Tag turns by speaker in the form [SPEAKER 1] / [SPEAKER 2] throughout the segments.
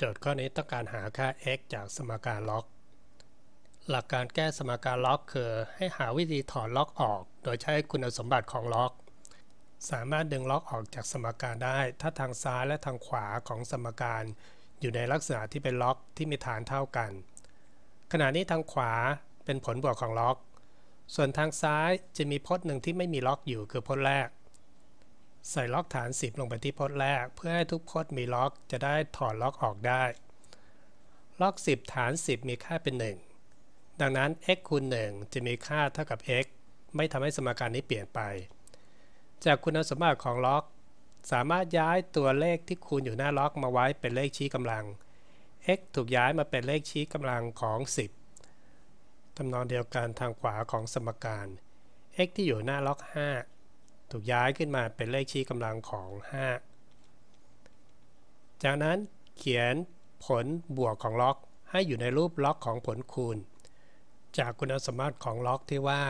[SPEAKER 1] โจทย์ข้อนี้ต้องการหาค่า x จากสมการล็อก หลักการแก้สมการล็อกคือให้หาวิธีถอนล็อกออก โดยใช้คุณสมบัติของล็อก สามารถดึงล็อกออกจากสมการได้ ถ้าทางซ้ายและทางขวาของสมการ อยู่ในลักษณะที่เป็นล็อกที่มีฐานเท่ากัน ขณะนี้ทางขวาเป็นผลบวกของล็อก ส่วนทางซ้ายจะมีพจน์หนึ่งที่ไม่มีล็อกอยู่คือพจน์แรก ใส่ล็อกฐาน 10 ลงไปที่พจน์แรก เพื่อให้ทุกพจน์มีล็อกจะได้ถอดล็อกออกได้ ล็อก 10 ฐาน 10 มีค่าเป็น 1 ดังนั้น x คูณ 1 จะมีค่าเท่ากับ x ไม่ทำให้สมการนี้เปลี่ยนไป จากคุณสมบัติของล็อก สามารถย้ายตัวเลขที่คูณอยู่หน้าล็อกมาไว้เป็นเลขชี้กำลัง x ถูกย้ายมาเป็นเลขชี้กำลังของ 10ทำนองเดียวกันทางขวาของสมการ x ที่อยู่หน้าล็อก 5 ถูกย้ายขึ้นมาเป็นเลขชี้กำลังของ 5 จากนั้นเขียนผลบวกของล็อกให้อยู่ในรูปล็อกของผลคูณ จากคุณสมบัติของล็อกที่ว่า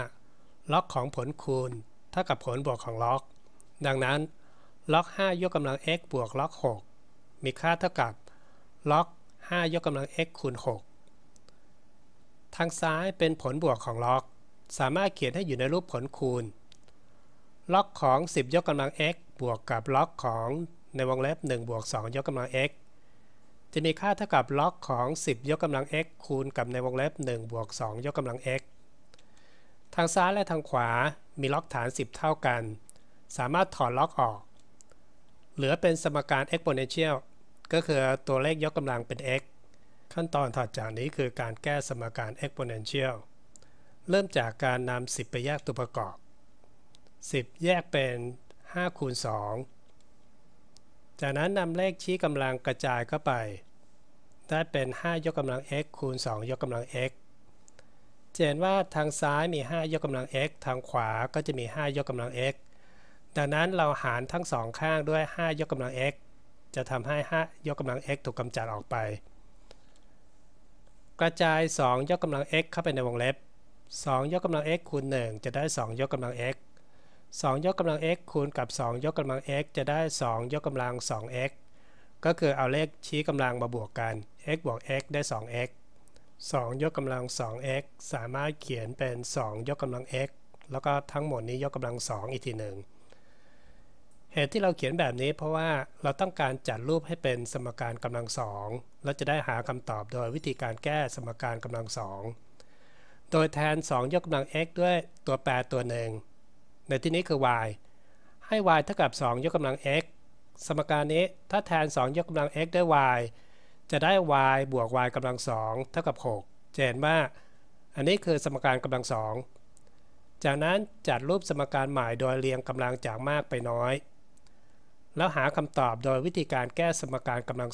[SPEAKER 1] ล็อกของผลคูณ เท่ากับผลบวกของล็อก ดังนั้นล็อก 5 ยกกำลัง x บวกล็อก 6 มีค่าเท่ากับล็อก 5 ยกกำลัง x คูณ 6 ทางซ้ายเป็นผลบวกของล็อก สามารถเขียนให้อยู่ในรูปผลคูณ ล็อกของ 10 ยกกำลัง x บวกกับล็อกของในวงเล็บ1บวก2ยกกำลัง x จะมีค่าเท่ากับล็อกของ 10 ยกกำลัง x คูณกับในวงเล็บ1บวก2ยกกำลัง x ทางซ้ายและทางขวามีล็อกฐาน 10 เท่ากัน สามารถถอดล็อกออก เหลือเป็นสมการ exponential ก็คือตัวเลขยกกำลังเป็น x ขั้นตอนถัดจากนี้คือการแก้สมการ exponential เริ่มจากการนำ 10 ไปแยกตัวประกอบ 10 แยกเป็น5คูณ2จากนั้นนำเลขชี้กำลังกระจายเข้าไป ได้เป็น 5 ยกกำลัง x คูณ 2 ยกกำลัง x จะเห็นว่าทางซ้ายมี 5 ยกกำลัง x ทางขวาก็จะมี 5 ยกกำลัง x ดังนั้นเราหารทั้งสองข้างด้วย 5 ยกกำลัง x จะทำให้ 5 ยกกำลัง x ถูกกำจัดออกไป กระจาย 2 ยกกำลัง x เข้าไปในวงเล็บ 2 ยกกำลัง x คูณ 1 จะได้ 2 ยกกำลัง x 2 ยกกำลัง x คูณกับ 2 ยกกำลัง x จะได้ 2 ยกกำลัง 2x ก็คือเอาเลขชี้กำลังมาบวกกัน x บวก x ได้ 2x 2 ยกกำลัง 2x สามารถเขียนเป็น 2 ยกกำลัง x แล้วก็ทั้งหมดนี้ยกกำลัง 2 อีกทีหนึ่งเหตุที่เราเขียนแบบนี้เพราะว่าเราต้องการจัดรูปให้เป็นสมการกำลังสองและจะได้หาคำตอบโดยวิธีการแก้สมการกำลังสองโดยแทน 2 ยกกำลัง x ด้วยตัวแปรตัวหนึ่ง ในที่นี้คือ y ให้ y เท่ากับ 2 ยกกำลัง x สมการนี้ถ้าแทน 2 ยกกำลัง x ด้วย y จะได้ y บวก y กำลัง 2 เท่ากับ 6 จะเห็นว่า อันนี้คือสมการกำลัง 2 จากนั้นจัดรูปสมการใหม่โดยเรียงกำลังจากมากไปน้อย แล้วหาคำตอบโดยวิธีการแก้สมการกำลัง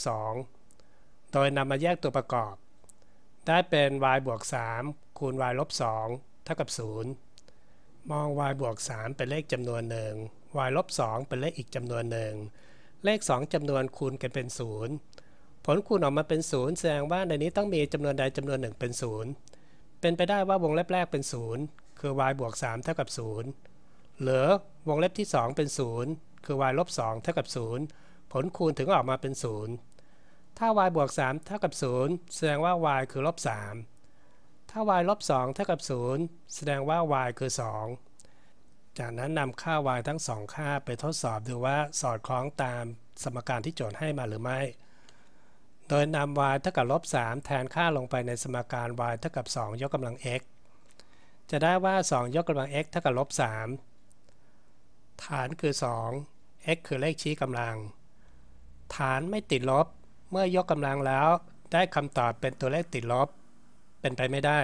[SPEAKER 1] 2 โดยนำมาแยกตัวประกอบ ได้เป็น y บวก 3 คูณ y ลบ 2 เท่ากับ 0 มอง y บวก 3 เป็นเลขจำนวนหนึ่ง y ลบ 2 เป็นเลขอีกจำนวนหนึ่ง เลข 2จำนวนคูณกันเป็น 0 ผลคูณออกมาเป็น 0 แสดงว่าในนี้ต้องมีจำนวนใดจำนวนหนึ่งเป็น 0 เป็นไปได้ว่าวงเล็บแรกเป็น 0 คือ y บวก 3 เท่ากับ 0 หรือ วงเล็บที่ 2 เป็น 0 คือ y ลบ 2 เท่ากับ 0 ผลคูณถึงออกมาเป็น 0 ถ้า y บวก 3 เท่ากับ 0 แสดงว่า y คือลบ 3 ถ้า y ลบ2เท่ากับ 0 แสดงว่า y คือ 2 จากนั้นนำค่า y ทั้ง 2 ค่าไปทดสอบดูว่าสอดคล้องตามสมการที่โจทย์ให้มาหรือไม่ โดยนำ y เท่ากับลบ3แทนค่าลงไปในสมการ y เท่ากับ 2 ยกกำลัง x จะได้ว่า 2 ยกกำลัง x เท่ากับลบ3ฐานคือ 2 x คือเลขชี้กำลัง ฐานไม่ติดลบ เมื่อยกกำลังแล้ว ได้คำตอบเป็นตัวเลขติดลบ เป็นไปไม่ได้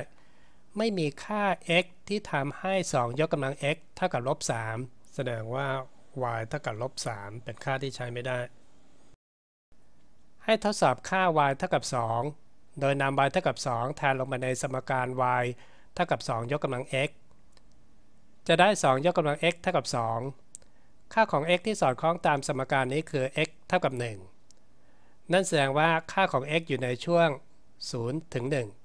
[SPEAKER 1] ไม่มีค่า x ที่ทำให้ 2 ยกกำลัง x เท่ากับลบ3แสดงว่า y เท่ากับลบ3เป็นค่าที่ใช้ไม่ได้ ให้ทดสอบค่า y เท่ากับ 2 โดยนำ y เท่ากับ 2 แทนลงมาในสมการ y เท่ากับ 2 ยกกำลัง x จะได้ 2 ยกกำลัง x เท่ากับ 2 ค่าของ x ที่สอดคล้องตามสมการนี้คือ x เท่ากับ 1 นั่นแสดงว่าค่าของ x อยู่ในช่วง 0 ถึง 1